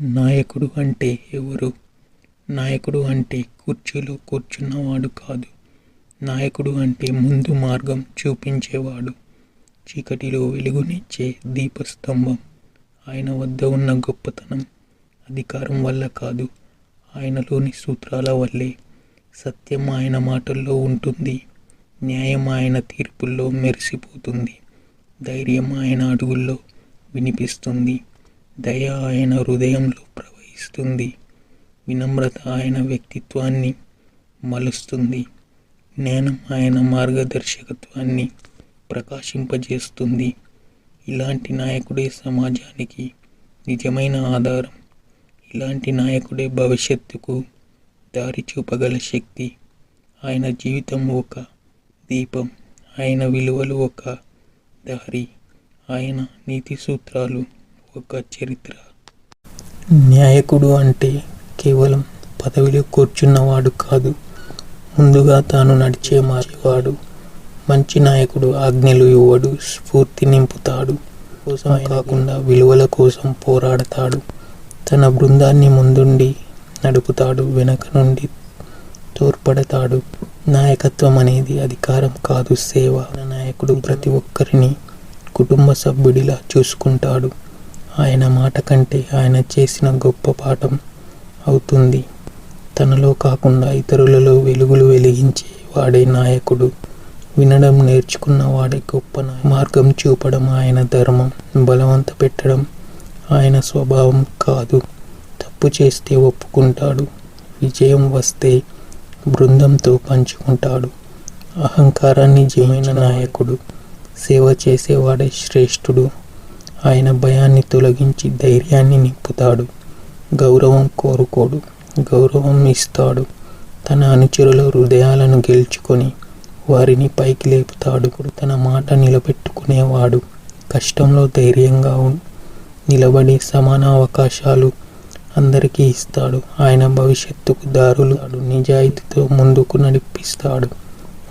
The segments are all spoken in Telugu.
నాయకుడు అంటే ఎవరు? నాయకుడు అంటే కుర్చీలో కూర్చున్నవాడు కాదు. నాయకుడు అంటే ముందు మార్గం చూపించేవాడు. చీకటిలో వెలుగునిచ్చే దీపస్తంభం. ఆయన వద్ద ఉన్న గొప్పతనం అధికారం వల్ల కాదు. ఆయనలోని సూత్రాల వల్లే సత్యం ఆయన మాటల్లో ఉంటుంది. న్యాయం ఆయన తీర్పుల్లో మెరిసిపోతుంది. ధైర్యం ఆయన అడుగుల్లో వినిపిస్తుంది. దయ ఆయన హృదయంలో ప్రవహిస్తుంది. వినమ్రత ఆయన వ్యక్తిత్వాన్ని మలుస్తుంది. జ్ఞానం ఆయన మార్గదర్శకత్వాన్ని ప్రకాశింపజేస్తుంది. ఇలాంటి నాయకుడే సమాజానికి నిజమైన ఆధారం. ఇలాంటి నాయకుడే భవిష్యత్తుకు దారి చూపగల శక్తి. ఆయన జీవితం ఒక దీపం. ఆయన విలువలు ఒక దారి. ఆయన నీతి సూత్రాలు ఒక చరిత్ర. నాయకుడు అంటే కేవలం పదవిలో కూర్చున్నవాడు కాదు. ముందుగా తాను నడిచే మార్చేవాడు. మంచి నాయకుడు ఆజ్ఞలు ఇవ్వడు స్ఫూర్తి నింపుతాడు. కోసం కాకుండా విలువల కోసం పోరాడతాడు. తన బృందాన్ని ముందుండి నడుపుతాడు వెనక నుండి తోడ్పడతాడు. నాయకత్వం అనేది అధికారం కాదు సేవ. నాయకుడు ప్రతి ఒక్కరిని కుటుంబ సభ్యుడిలా చూసుకుంటాడు. ఆయన మాట కంటే ఆయన చేసిన గొప్ప పాఠం అవుతుంది. తనలో కాకుండా ఇతరులలో వెలుగులు వెలిగించే వాడే నాయకుడు. వినడం నేర్చుకున్న వాడే గొప్ప మార్గం చూపడం ఆయన ధర్మం. బలవంత పెట్టడం ఆయన స్వభావం కాదు. తప్పు చేస్తే ఒప్పుకుంటాడు. విజయం వస్తే బృందంతో పంచుకుంటాడు. అహంకారాన్ని జయమైన నాయకుడు. సేవ చేసేవాడే శ్రేష్ఠుడు. ఆయన భయాన్ని తొలగించి ధైర్యాన్ని నింపుతాడు. గౌరవం కోరుకోడు. గౌరవం ఇస్తాడు. తన అనుచరుల హృదయాలను గెలుచుకొని వారిని పైకి లేపుతాడు. తన మాట నిలబెట్టుకునేవాడు. కష్టంలో ధైర్యంగా నిలబడి సమాన అవకాశాలు అందరికీ ఇస్తాడు. ఆయన భవిష్యత్తుకు దారులు నిజాయితీతో ముందుకు నడిపిస్తాడు.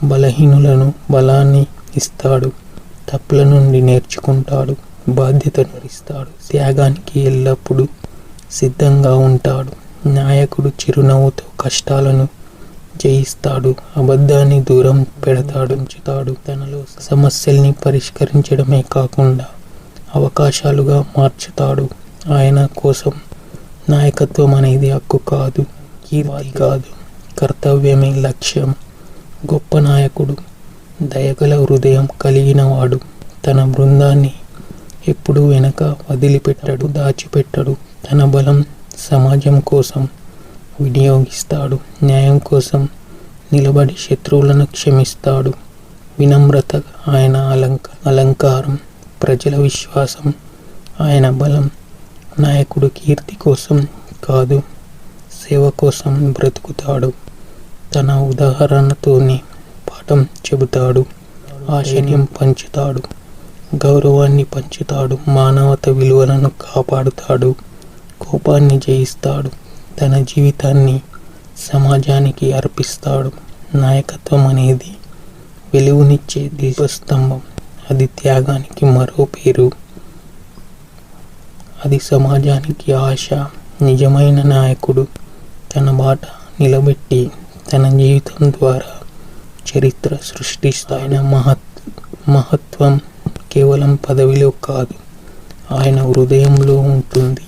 బలహీనులను బలాన్ని ఇస్తాడు. తప్పుల నుండి నేర్చుకుంటాడు. బాధ్యతను ఇస్తాడు త్యాగానికి ఎల్లప్పుడూ సిద్ధంగా ఉంటాడు. నాయకుడు చిరునవ్వుతో కష్టాలను జయిస్తాడు. అబద్ధాన్ని దూరం పెడతాడు ఉంచుతాడు. తనలో సమస్యల్ని పరిష్కరించడమే కాకుండా అవకాశాలుగా మార్చుతాడు. ఆయన కోసం నాయకత్వం అనేది హక్కు కాదు కీర్తి కాదు. కర్తవ్యమే లక్ష్యం. గొప్ప నాయకుడు దయగల హృదయం కలిగిన వాడు. తన బృందాన్ని ఎప్పుడూ వెనక వదిలిపెట్టడు దాచిపెట్టడు. తన బలం సమాజం కోసం వినియోగిస్తాడు. న్యాయం కోసం నిలబడి శత్రువులను క్షమిస్తాడు. వినమ్రత ఆయన అలంక అలంకారం ప్రజల విశ్వాసం ఆయన బలం. నాయకుడు కీర్తి కోసం కాదు సేవ కోసం బ్రతుకుతాడు. తన ఉదాహరణతోనే పాఠం చెబుతాడు. ఆశయం పంచుతాడు. గౌరవాన్ని పంచుతాడు మానవత విలువలను కాపాడుతాడు కోపాన్ని జయిస్తాడు తన జీవితాన్ని సమాజానికి అర్పిస్తాడు. నాయకత్వం అనేది వెలుగునిచ్చే దీపస్తంభం అది త్యాగానికి మరో పేరు. అది సమాజానికి ఆశ. నిజమైన నాయకుడు తన బాట నిలబెట్టి తన జీవితం ద్వారా చరిత్ర సృష్టిస్తాయన మహత్ మహత్వం కేవలం పదవిలో కాదు. ఆయన హృదయంలో ఉంటుంది.